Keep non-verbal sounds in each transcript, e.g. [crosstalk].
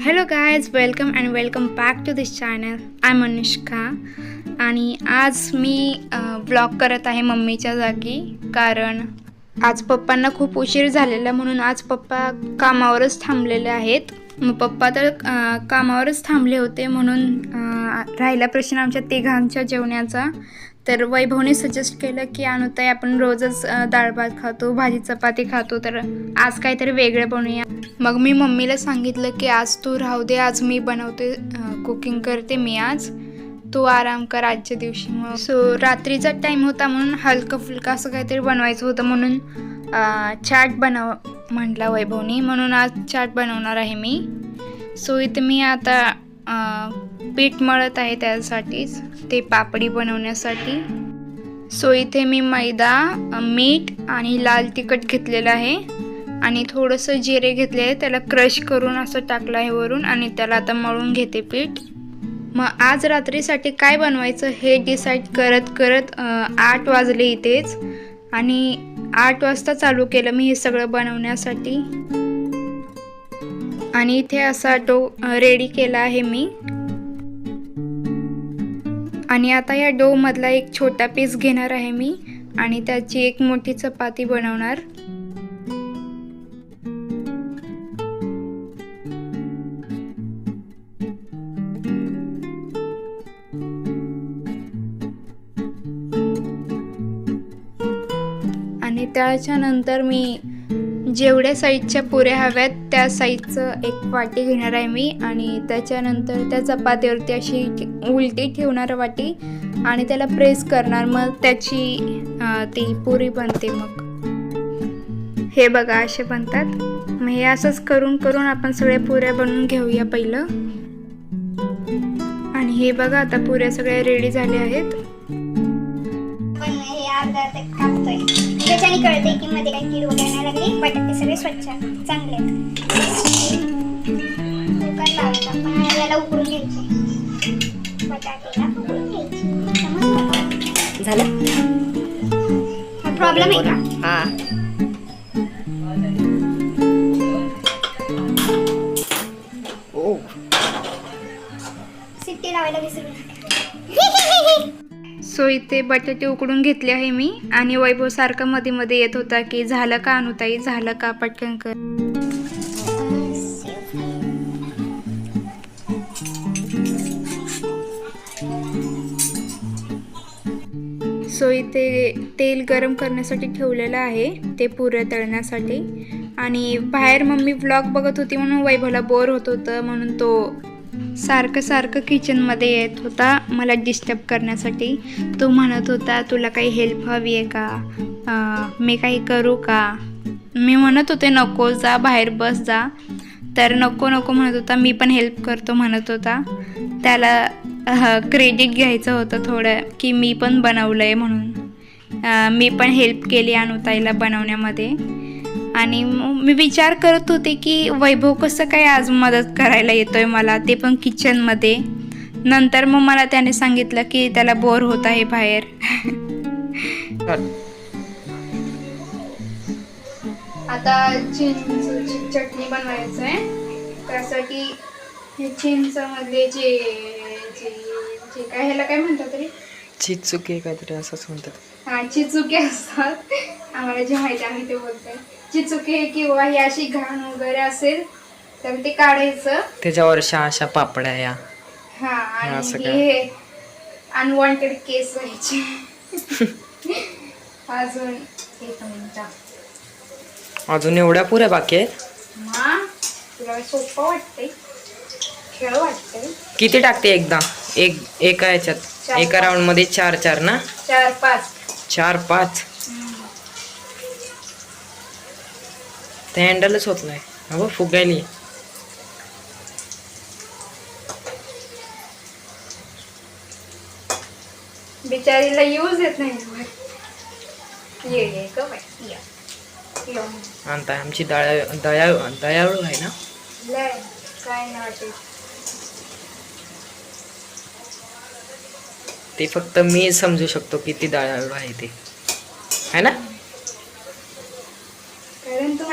Hello guys welcome and welcome back to this channel I Anushka आणि आज मी blog करत आहे मम्मीच्या जागी कारण आज पप्पांना खूप उशीर झालेला म्हणून आज पप्पा कामावरच थांबलेले आहेत. मग पप्पा तर कामावरच थांबले होते म्हणून राहिला प्रश्न आमच्या तिघांच्या जेवण्याचा. तर वैभवने सजेस्ट केलं की अनुताई आपण रोजच डाळ भात खातो भाजी चपाती खातो तर आज काहीतरी वेगळं बनवूया. मग मी मम्मीला सांगितलं की आज तू राहू दे आज मी बनवते कुकिंग करते मी आज. तू आराम कर आजच्या दिवशी. मग सो रात्रीचा टाईम होता म्हणून हलकं फुलकं असं काहीतरी बनवायचं होतं म्हणून चाट बनव म्हटला वैभवनी. म्हणून आज चाट बनवणार आहे मी. सो इथे मी आता पीठ मळत आहे त्यासाठीच ते पापडी बनवण्यासाठी. सो इथे मी मैदा मीठ आणि लाल तिखट घेतलेलं आहे. आणि थोडंसं जिरे घेतले आहे त्याला क्रश करून असं टाकलं आहे वरून आणि त्याला आता मळून घेते पीठ. मग आज रात्रीसाठी काय बनवायचं हे डिसाईड करत करत आठ वाजले इथेच. आणि आठ वाजता चालू केलं मी हे सगळं बनवण्यासाठी. आणि इथे असा डो रेडी केला आहे मी. आणि आता या डोमधला एक छोटा पीस घेणार आहे मी आणि त्याची एक मोठी चपाती बनवणार. आणि त्याच्यानंतर मी जेवढ्या साईजच्या पुऱ्या हव्यात त्या साईजचं एक वाटी घेणार आहे मी. आणि त्याच्यानंतर त्या चपातीवरती अशी उलटी ठेवणार वाटी. आणि त्याला प्रेस करणार मग त्याची ती पुरी बनते मग. हे बघा असे बनतात. मग हे असंच करून करून आपण सगळ्या पुऱ्या बनवून घेऊया पहिलं. आणि हे बघा आता पुऱ्या सगळ्या रेडी झाल्या आहेत. त्याच्याने कळते की मध्ये काही कीड वगैरे नाही लागली बटाटे सगळे स्वच्छ चांगले कुकर लावायचा याला उकळून घ्यायचे. बटाटेला उकळून घ्यायचे. झालं? प्रॉब्लेम आहे का? हा. सो इथे बटाटे उकडून घेतले आहे मी. आणि वैभव सारखा मध्ये मध्ये येत होता की झालं का अनुताई? झालं का पटकन कर? सो इथे तेल गरम करण्यासाठी ठेवलेलं आहे. ते पुरं तळण्यासाठी. आणि बाहेर मम्मी ब्लॉग बघत होती म्हणून वैभवला बोर होत होतं. म्हणून तो सारखं सारखं किचनमध्ये येत होता मला डिस्टर्ब करण्यासाठी. तो म्हणत होता तुला काही हेल्प हवी आहे का? मी काही करू का? मी म्हणत होते नको जा बाहेर बस जा. तर नको नको म्हणत होता. मी पण हेल्प करतो म्हणत होता. त्याला क्रेडिट घ्यायचं होतं थोडं की मी पण बनवलं आहे म्हणून मी पण हेल्प केली अनुताईला बनवण्यामध्ये. आणि मग मी विचार करत होते की वैभव कसं काय आज मदत करायला येतोय मला? ते पण किचनमध्ये नंतर मग मला त्याने सांगितलं की त्याला बोर होत आहे बाहेर. आता चिंचची चटणी बनवायचं आहे त्यासाठी हे चिंचमधले जे जे जे काय ह्याला काय म्हणतात तरी? चिचुकी काहीतरी असंच म्हणतात. हा चिचुके असतात. आम्हाला जे माहिती आम्ही ते बोलतोय. चिचुके किंवा ही अशी घाण वगैरे असेल तर ते काढायचं. त्याच्यावर अशा अशा पापड्या या. हा आणि काय? हे अनवॉन्टेड केस व्हायचे. [laughs] अजून एक मिनिट. अजून एवढ्या पुऱ्या बाकी आहेत? मा तुला सोपं वाटतंय. खेळ वाटतंय. किती टाकते एकदा? एक एका याच्यात. चार, एका पाच. राऊंडमध्ये चार चार ना? चार पाच. चार पाच. ते हँडलच होत नाही. अगं फुगायली. बिचारीला यूज येत नाही. ये ये ग बाई ये. ये. आणताय आमची दया दया दयाळू आहे ना? लय काय नाही वाटत ते फक्त मी समजू शकतो किती दयाळू आहे ते. है ना?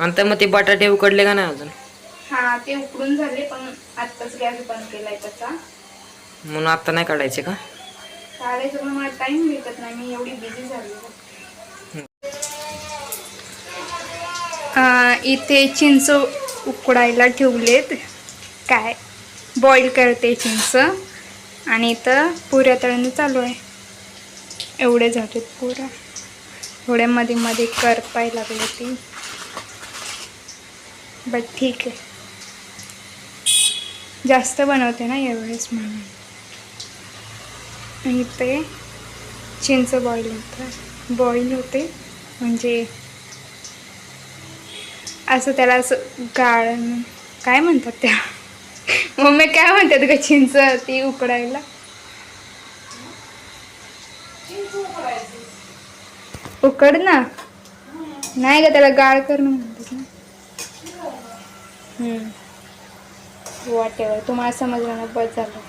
नंतर मग ते बटाटे उकडले का नाही अजून? हा ते उकडून झाले पण आत्ताच गॅस बंद केलाय त्याचा. म्हणून आता नाही काढायचे का? काढायचं पण मला टाइम भेटत नाही मी एवढी बिझी झाली इथे चिंच उकडायला ठेवलेत. काय? बॉईल करते चिंच. आणि इथं पुऱ्या तळणं चालू आहे. एवढे झालेत पुऱ्या. थोड्या मध्ये मध्ये करपाय लागले ती. बट ठीक आहे. जास्त बनवते ना यावेळेस म्हणून. आणि ते चिंच बॉईल होतं. बॉईल होते. म्हणजे असं त्याला असं गाळ काय म्हणतात त्या? मम्मी काय म्हणतात का चिंच ती उकडायला? उकड ना नाही का त्याला गाळ करणं म्हणतात वाटेवर तुम्हाला समजलं ना बस झालं.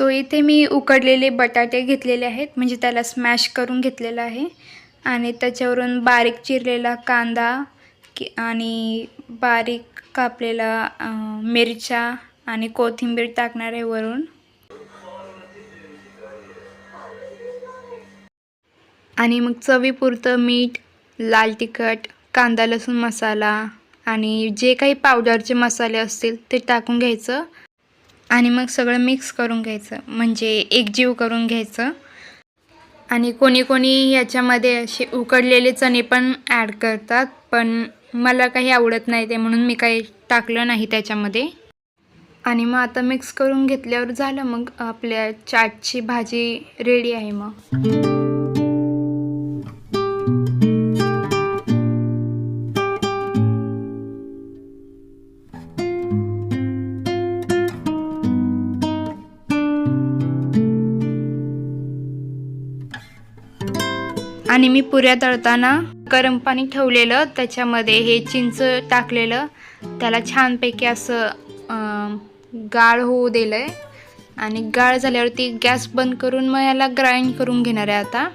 सो इथे मी उकडलेले बटाटे घेतलेले आहेत म्हणजे त्याला स्मॅश करून घेतलेलं आहे. आणि त्याच्यावरून बारीक चिरलेला कांदा की आणि बारीक कापलेला मिरच्या आणि कोथिंबीर टाकणार आहे वरून. आणि मग चवीपुरतं मीठ लाल तिखट कांदा लसूण मसाला आणि जे काही पावडरचे मसाले असतील ते टाकून घ्यायचं. आणि मग सगळं मिक्स करून घ्यायचं. म्हणजे एकजीव करून घ्यायचं. आणि कोणी कोणी याच्यामध्ये असे उकडलेले चणे पण ॲड करतात पण मला काही आवडत नाही ते म्हणून मी काही टाकलं नाही त्याच्यामध्ये. आणि मग आता मिक्स करून घेतल्यावर झालं मग आपल्या चाटची भाजी रेडी आहे मग. आणि मी पुऱ्या तळताना गरम पाणी ठेवलेलं त्याच्यामध्ये हे चिंच टाकलेलं. त्याला छानपैकी असं गाळ होऊ दिलं आहे आणि गाळ झाल्यावरती गॅस बंद करून मग याला ग्राइंड करून घेणार आहे आता.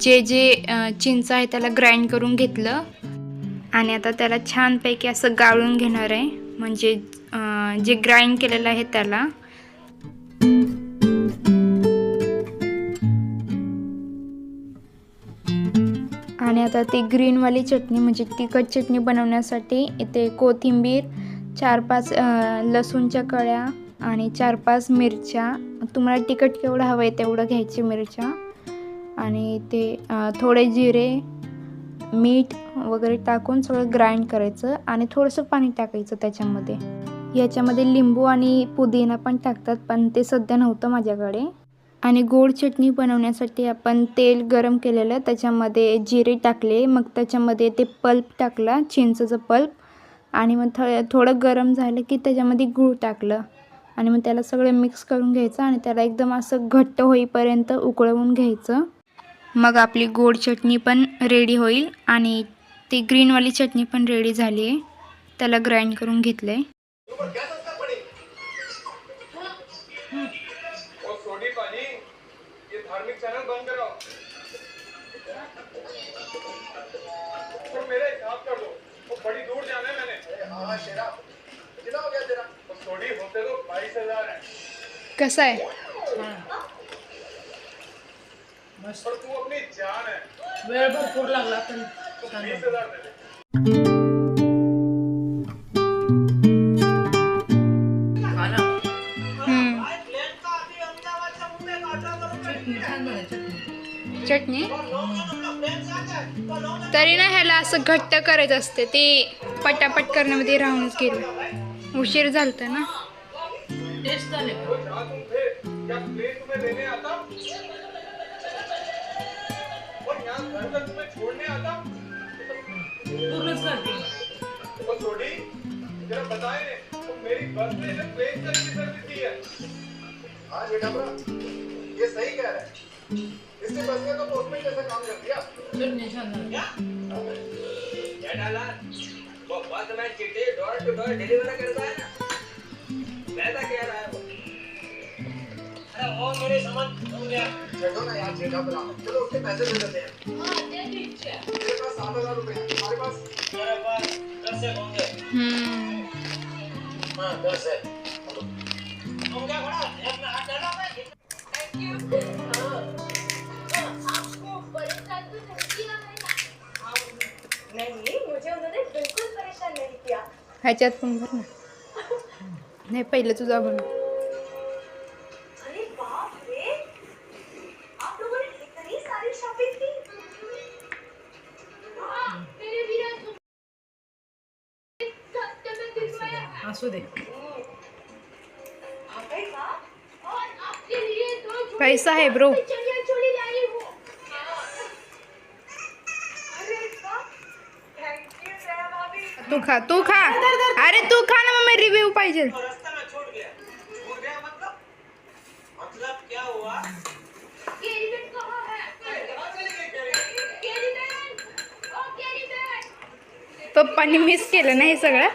जे जे चिंच आहे त्याला ग्राइंड करून घेतलं. आणि आता त्याला छानपैकी असं गाळून घेणार आहे. म्हणजे जे ग्राइंड केलेलं आहे त्याला. आणि आता ती ग्रीनवाली चटणी म्हणजे तिखट चटणी बनवण्यासाठी इथे कोथिंबीर चार पाच लसूणच्या कळ्या आणि चार पाच मिरच्या. तुम्हाला तिखट केवढं हवं आहे तेवढं घ्यायची मिरच्या. आणि ते थोडे जिरे मीठ वगैरे टाकून सगळं ग्राइंड करायचं आणि थोडंसं पाणी टाकायचं त्याच्यामध्ये. याच्यामध्ये लिंबू आणि पुदिना पण टाकतात पण ते सध्या नव्हतं माझ्याकडे. आणि गोड चटणी बनवण्यासाठी आपण तेल गरम केलेलं त्याच्यामध्ये जिरे टाकले मग त्याच्यामध्ये ते पल्प टाकला चिंचेचं पल्प आणि मग थ थोडं गरम झालं की त्याच्यामध्ये गूळ टाकलं. आणि मग त्याला सगळं मिक्स करून घ्यायचं आणि त्याला एकदम असं घट्ट होईपर्यंत उकळवून घ्यायचं. मग आपली गोड चटणी पण रेडी होईल आणि ती ग्रीनवाली चटणी पण रेडी झाली आहे त्याला ग्राइंड करून घेतलं आहे बड़ी दूर जाना है मैंने। हाँ शेरा। कितना हो गया तेरा? वो सोडी होते तो बाईस हज़ार है। कसं आहे पर तू अपनी जान है। वेळ भरपूर लागला पण तो बीस हज़ार दे दे। हा तरी ना ह्याला असं घट्ट करत असते. ते पटापट करण्यामध्ये राहूनच गेलं. उशीर झालत ना. आज बेटा ये सही कह रहा इससे बस ने तो पोस्टमैन जैसा काम कर दिया चटणी छान झाली वो बस में चिट्ठी डोर टू डोर डिलीवर करता है ना? पैसा कह रहा है। वो अरे वो मेरी समझ हो गया। चलो ना यार जेठा बुला चलो उसके पैसे दे देते हैं। हाँ दे दीजिए। मेरे पास सात हज़ार रुपए हैं। तुम्हारे पास? मेरे पास दस से होंगे। हम्म. हाँ दस है। ह्याच्यात पण भर ना. नाही पहिलं तुझा बन अरे बाप रे! आप लोगों ने इतनी सारी शॉपिंग की? असू दे. पैसा आहे ब्रो खा तू खा. अरे तू खा ना मग मी रिव्ह्यू पाहिजे. पप्पांनी मिस केलं ना हे सगळं?